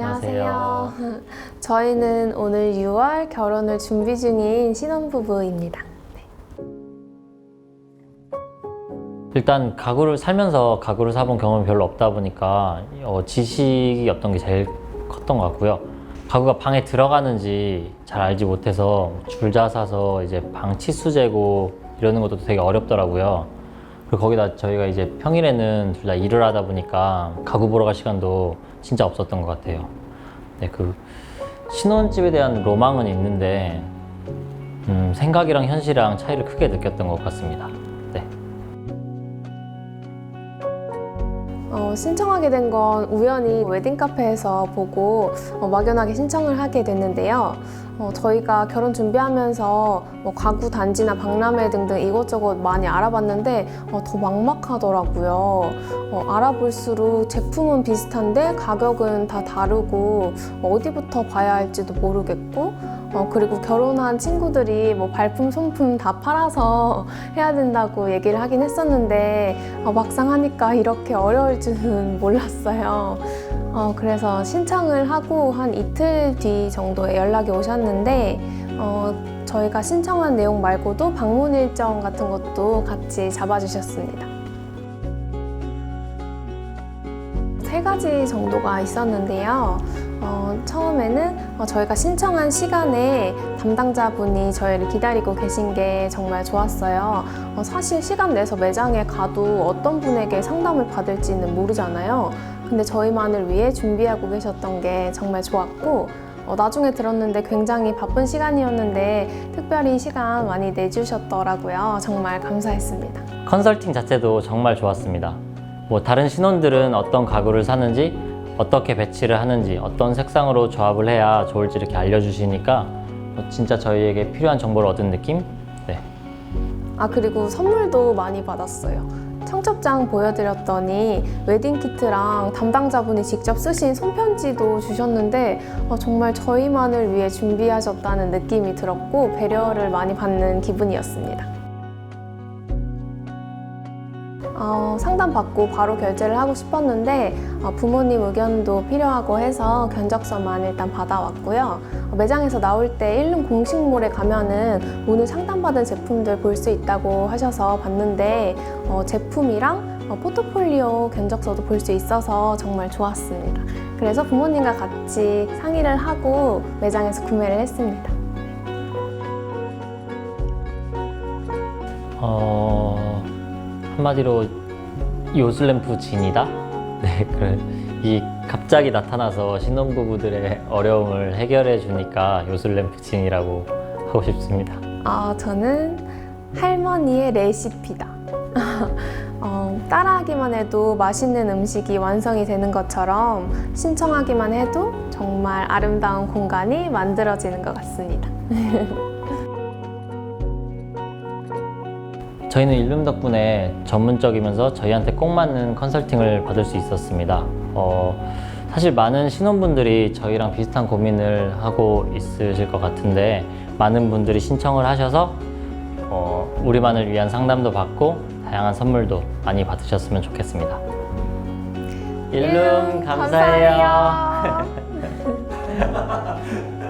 안녕하세요. 저희는 오늘 6월 결혼을 준비 중인 신혼부부입니다. 일단 가구를 살면서 가구를 사본 경험이 별로 없다 보니까 어, 지식이 어떤 게 제일 컸던 것 같고요. 가구가 방에 들어가는지 잘 알지 못해서 줄자 사서 이제 방 치수 재고 이러는 것도 되게 어렵더라고요. 그리고 거기다 저희가 이제 평일에는 둘 다 일을 하다 보니까 가구 보러 갈 시간도 진짜 없었던 것 같아요. 네, 그 신혼집에 대한 로망은 있는데 음, 생각이랑 현실이랑 차이를 크게 느꼈던 것 같습니다. 어, 신청하게 된 건 우연히 웨딩 카페에서 보고 어, 막연하게 신청을 하게 됐는데요. 어, 저희가 결혼 준비하면서 뭐 가구 단지나 박람회 등등 이것저것 많이 알아봤는데 어, 더 막막하더라고요. 어, 알아볼수록 제품은 비슷한데 가격은 다 다르고 어디부터 봐야 할지도 모르겠고 어, 그리고 결혼한 친구들이 뭐 발품, 손품 다 팔아서 해야 된다고 얘기를 하긴 했었는데 어, 막상 하니까 이렇게 어려울 줄은 몰랐어요. 어, 그래서 신청을 하고 한 이틀 뒤 정도에 연락이 오셨는데 어, 저희가 신청한 내용 말고도 방문 일정 같은 것도 같이 잡아주셨습니다. 세 가지 정도가 있었는데요. 어, 처음에는 어, 저희가 신청한 시간에 담당자분이 저희를 기다리고 계신 게 정말 좋았어요. 어, 사실 시간 내서 매장에 가도 어떤 분에게 상담을 받을지는 모르잖아요. 근데 저희만을 위해 준비하고 계셨던 게 정말 좋았고, 어, 나중에 들었는데 굉장히 바쁜 시간이었는데 특별히 시간 많이 내주셨더라고요. 정말 감사했습니다. 컨설팅 자체도 정말 좋았습니다. 뭐 다른 신혼들은 어떤 가구를 사는지, 어떻게 배치를 하는지, 어떤 색상으로 조합을 해야 좋을지 이렇게 알려주시니까 뭐 진짜 저희에게 필요한 정보를 얻은 느낌? 네. 아 그리고 선물도 많이 받았어요. 청첩장 보여드렸더니 웨딩 키트랑 담당자분이 직접 쓰신 손편지도 주셨는데 어, 정말 저희만을 위해 준비하셨다는 느낌이 들었고 배려를 많이 받는 기분이었습니다. 어, 상담 받고 바로 결제를 하고 싶었는데 어, 부모님 의견도 필요하고 해서 견적서만 일단 받아왔고요. 어, 매장에서 나올 때 일룸 공식몰에 가면은 오늘 상담받은 제품들 볼 수 있다고 하셔서 봤는데 어, 제품이랑 어, 포트폴리오 견적서도 볼 수 있어서 정말 좋았습니다. 그래서 부모님과 같이 상의를 하고 매장에서 구매를 했습니다. 어, 한마디로 요술램프 진이다? 네, 그래. 이 갑자기 나타나서 신혼부부들의 어려움을 해결해 주니까 요술램프 진이라고 하고 싶습니다. 아, 저는 할머니의 레시피다. 어, 따라하기만 해도 맛있는 음식이 완성이 되는 것처럼 신청하기만 해도 정말 아름다운 공간이 만들어지는 것 같습니다. 저희는 일룸 덕분에 전문적이면서 저희한테 꼭 맞는 컨설팅을 받을 수 있었습니다. 어, 사실 많은 신혼분들이 저희랑 비슷한 고민을 하고 있으실 것 같은데 많은 분들이 신청을 하셔서 어, 우리만을 위한 상담도 받고 다양한 선물도 많이 받으셨으면 좋겠습니다. 일룸 감사해요. 감사해요.